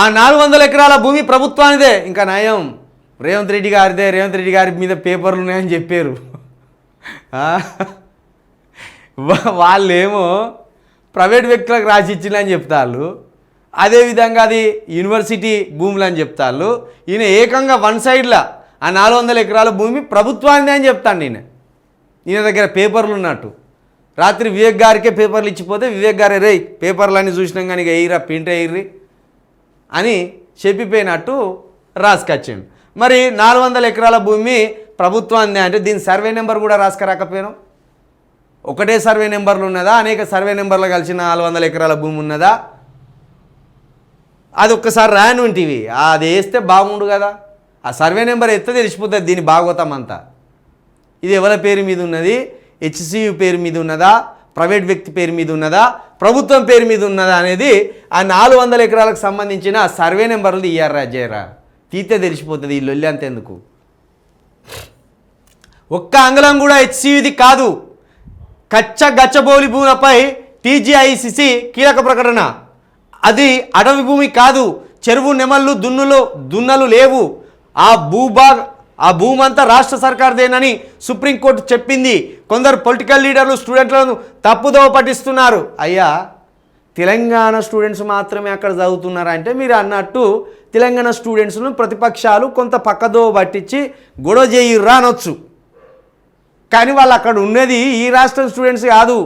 ఆ నాలుగు వందల ఎకరాల భూమి ప్రభుత్వానిదే. ఇంకా నయం రేవంత్ రెడ్డి గారిదే. రేవంత్ రెడ్డి గారి మీద పేపర్లు ఉన్నాయని చెప్పారు. వాళ్ళేమో ప్రైవేట్ వ్యక్తులకు రాసి ఇచ్చిందని చెప్తారు అదేవిధంగా అది యూనివర్సిటీ భూములు అని చెప్తారు ఈయన ఏకంగా వన్ సైడ్లా ఆ నాలుగు వందల ఎకరాల భూమి ప్రభుత్వానిదే అని చెప్తాను నేను. ఈయన దగ్గర పేపర్లు ఉన్నట్టు. రాత్రి వివేక్ గారికే పేపర్లు ఇచ్చిపోతే వివేక్ గారే రే పేపర్లన్నీ చూసినాం కానీ ఇక ఎయిరా ప్రింట్ ఎయిర్రి అని చెప్పిపోయినట్టు రాసుకొచ్చాను మరి నాలుగు వందల ఎకరాల భూమి ప్రభుత్వాన్ని అంటే దీని సర్వే నెంబర్ కూడా రాసుకురాకపోయాను ఒకటే సర్వే నెంబర్లు ఉన్నదా? అనేక సర్వే నెంబర్లు కలిసిన నాలుగు వందల ఎకరాల భూమి ఉన్నదా? అది ఒక్కసారి రాని ఉంటివి అది వేస్తే బాగుండు కదా. ఆ సర్వే నెంబర్ ఎత్తే తెలిసిపోతుంది దీని భాగవతం అంతా. ఇది ఎవరి పేరు మీద ఉన్నది? హెచ్సియు పేరు మీద ఉన్నదా? ప్రైవేట్ వ్యక్తి పేరు మీద ఉన్నదా? ప్రభుత్వం పేరు మీద ఉన్నదా అనేది ఆ నాలుగు వందల ఎకరాలకు సంబంధించిన సర్వే నెంబర్లు ఇయ్యారు రాజయ్యరా. తీతే తెలిసిపోతుంది ఈ లొల్లి అంతెందుకు ఒక్క అంగళం కూడా హెచ్సియుది కాదు. కచ్చ గచ్చబోలి భూములపై టీజీఐసిసి కీలక ప్రకటన. అది అడవి భూమి కాదు. చెరువు నెమళ్ళు దున్నులు దున్నలు లేవు. ఆ భూభాగ ఆ భూమంతా రాష్ట్ర సర్కార్దేనని సుప్రీంకోర్టు చెప్పింది. కొందరు పొలిటికల్ లీడర్లు స్టూడెంట్లను తప్పుదోవ పట్టిస్తున్నారు. అయ్యా తెలంగాణ స్టూడెంట్స్ మాత్రమే అక్కడ చదువుతున్నారంటే మీరు అన్నట్టు తెలంగాణ స్టూడెంట్స్ను ప్రతిపక్షాలు కొంత పక్కదోవ పట్టించి గొడవ చేయిర్రా అనొచ్చు కానీ వాళ్ళు అక్కడ ఉన్నది ఈ రాష్ట్రం స్టూడెంట్స్ కాదు.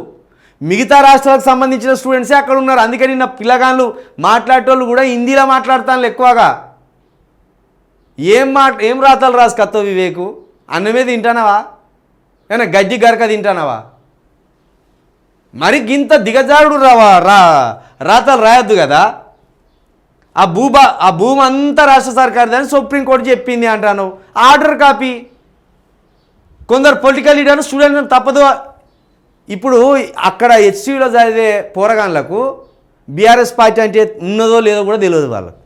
మిగతా రాష్ట్రాలకు సంబంధించిన స్టూడెంట్సే అక్కడ ఉన్నారు. అందుకని నా పిల్లగాళ్ళు మాట్లాడేటోళ్ళు కూడా హిందీలో మాట్లాడతాను ఎక్కువగా. ఏం మాట ఏం రాతలు రాసుకత్తావు వివేకు? అన్నమే తింటానవా? ఏమైనా గజ్జి గరక తింటానవా? మరి గింత దిగజారుడు రావా రా రాతలు రాయొద్దు కదా? ఆ భూబా ఆ భూమి అంతా రాష్ట్ర సర్కార్ది సుప్రీంకోర్టు చెప్పింది అంటాను. Order copy. కొందరు పొలిటికల్ లీడర్ను స్టూడెంట్ తప్పదు. ఇప్పుడు అక్కడ హెచ్సిలో చదివే పోరగాన్లకు బీఆర్ఎస్ పార్టీ అంటే ఉన్నదో లేదో కూడా తెలియదు వాళ్ళకు.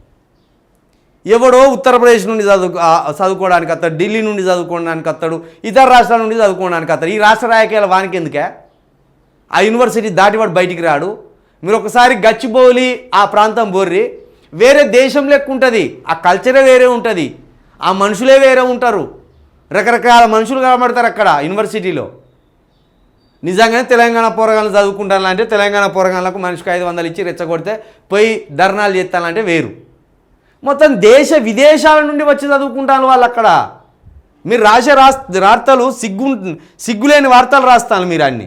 ఎవడో ఉత్తరప్రదేశ్ నుండి చదువు చదువుకోవడానికి వస్తాడు ఢిల్లీ నుండి చదువుకోవడానికి వస్తాడు ఇతర రాష్ట్రాల నుండి చదువుకోవడానికి వస్తాడు ఈ రాష్ట్ర రాజకీయాల వానికి ఎందుకే? ఆ యూనివర్సిటీ దాటి వాడు బయటికి రాడు. మీరు ఒకసారి గచ్చిబౌలి ఆ ప్రాంతం బోర్రి వేరే దేశం లెక్క ఉంటుంది. ఆ కల్చరే వేరే ఉంటుంది. ఆ మనుషులే వేరే ఉంటారు. రకరకాల మనుషులు కనబడతారు అక్కడ యూనివర్సిటీలో నిజంగానే తెలంగాణ పోరగాళ్ళు చదువుకుంటానంటే తెలంగాణ పోరగాళ్ళకు మనిషికి ఐదు వందలు ఇచ్చి రెచ్చగొడితే పోయి ధర్నాలు చేస్తానంటే వేరు. మొత్తం దేశ విదేశాల నుండి వచ్చి చదువుకుంటాను వాళ్ళు అక్కడ. మీరు రాసే రా వార్తలు సిగ్గు సిగ్గులేని వార్తలు రాస్తాను మీరు అన్ని.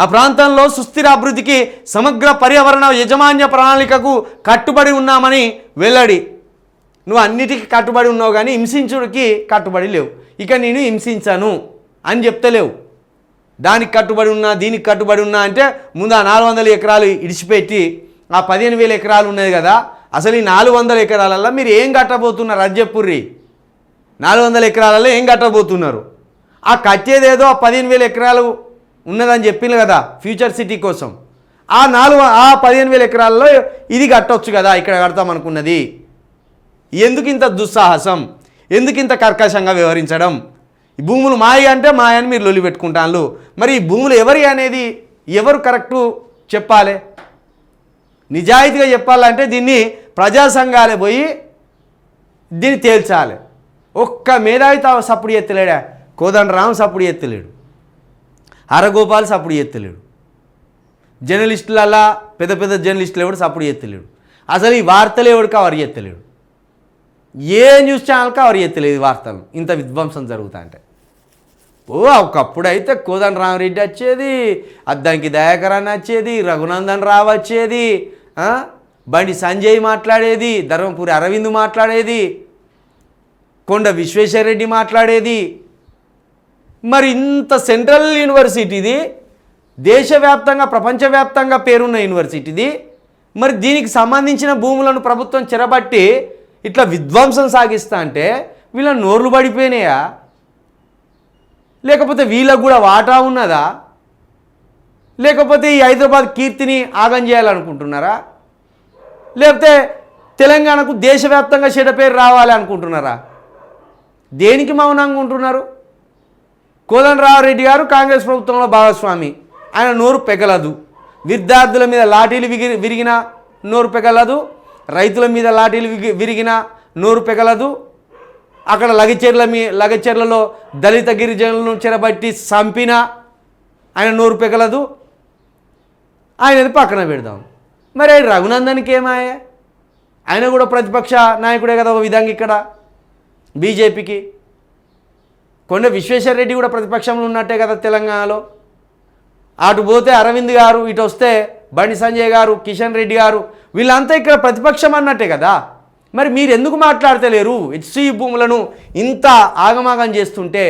ఆ ప్రాంతంలో సుస్థిర అభివృద్ధికి సమగ్ర పర్యావరణ యజమాన్య ప్రణాళికకు కట్టుబడి ఉన్నామని వెల్లడి. నువ్వు అన్నిటికీ కట్టుబడి ఉన్నావు కానీ హింసించుడికి కట్టుబడి లేవు. ఇక నేను హింసించాను అని చెప్తలేవు. దానికి కట్టుబడి ఉన్నా దీనికి కట్టుబడి ఉన్నా అంటే ముందు ఆ నాలుగు వందల ఎకరాలు ఇడిచిపెట్టి ఆ పదిహేను వేల ఎకరాలు ఉన్నది కదా అసలు ఈ నాలుగు వందల ఎకరాలలో మీరు ఏం కట్టబోతున్నారు అది చెప్పుర్రి నాలుగు వందల ఎకరాలలో ఏం కట్టబోతున్నారు? ఆ కట్టేదేదో ఆ పదిహేను వేల ఎకరాలు ఉన్నదని చెప్పింది కదా ఫ్యూచర్ సిటీ కోసం. ఆ నాలుగు ఆ పదిహేను వేల ఎకరాల్లో ఇది కట్టొచ్చు కదా ఇక్కడ కడతాం అనుకున్నది. ఎందుకు ఇంత దుస్సాహసం? ఎందుకు ఇంత కర్కశంగా వ్యవహరించడం? ఈ భూములు మాయ అంటే మాయ అని మీరు లొల్లి పెట్టుకుంటాను మరి ఈ భూములు ఎవరి అనేది ఎవరు కరెక్టు చెప్పాలి? నిజాయితీగా చెప్పాలంటే దీన్ని ప్రజా సంఘాలే పోయి దీన్ని తేల్చాలి. ఒక్క మేధావిత సప్పుడు ఎత్తలేడా? కోదండరాం సప్పుడు ఎత్తలేడు. హరగోపాల్ సప్పుడు ఎత్తలేడు. జర్నలిస్టులలా పెద్ద పెద్ద జర్నలిస్టులు ఎవడు సప్పుడు ఎత్తలేడు. అసలు ఈ వార్తలు ఎవడు కవర్ ఎత్తలేడు ఏ న్యూస్ ఛానల్ కవర్ ఎత్తలేదు ఈ వార్తలు? ఇంత విధ్వంసం జరుగుతా అంటే. ఓ ఒకప్పుడు అయితే కోదండ రామరెడ్డి వచ్చేది అద్దంకి దయాకరాన్ని వచ్చేది రఘునందన్ రావు వచ్చేది బండి సంజయ్ మాట్లాడేది ధర్మపురి అరవింద్ మాట్లాడేది కొండ విశ్వేశ్వరరెడ్డి మాట్లాడేది. మరి ఇంత సెంట్రల్ యూనివర్సిటీది దేశవ్యాప్తంగా ప్రపంచవ్యాప్తంగా పేరున్న యూనివర్సిటీది మరి దీనికి సంబంధించిన భూములను ప్రభుత్వం చెరబట్టి ఇట్లా విధ్వంసం సాగిస్తా అంటే వీళ్ళ నోర్లు పడిపోయినాయా? లేకపోతే వీళ్ళకు కూడా వాటా ఉన్నదా? లేకపోతే ఈ హైదరాబాద్ కీర్తిని ఆగం చేయాలనుకుంటున్నారా? లేకపోతే తెలంగాణకు దేశవ్యాప్తంగా చెడ్డ పేరు రావాలి అనుకుంటున్నారా? దేనికి మౌనంగా ఉంటున్నారు? కోదండరామరెడ్డి గారు కాంగ్రెస్ ప్రభుత్వంలో భాగస్వామి. ఆయన నోరు పెగలదు. విద్యార్థుల మీద లాఠీలు విగి విరిగిన నోరు పెగలదు. రైతుల మీద లాఠీలు విగి- విరిగినా నోరు పెగలదు. అక్కడ లగచెర్ల మీ లగచెర్లలో దళిత గిరిజనులను చెరబట్టి చంపినా ఆయన నోరు పెగలదు. ఆయనది పక్కన పెడదాం. మరి రఘునందన్కి ఏమాయ ఆయన కూడా ప్రతిపక్ష నాయకుడే కదా ఒక విధంగా ఇక్కడ బీజేపీకి. కొండ విశ్వేశ్వర రెడ్డి కూడా ప్రతిపక్షంలో ఉన్నట్టే కదా తెలంగాణలో. అటు పోతే అరవింద్ గారు ఇటు వస్తే బండి సంజయ్ గారు కిషన్ రెడ్డి గారు వీళ్ళంతా ఇక్కడ ప్రతిపక్షం అన్నట్టే కదా. మరి మీరు ఎందుకు మాట్లాడతలేరు? హెచ్సి భూములను ఇంత ఆగమాగం చేస్తుంటే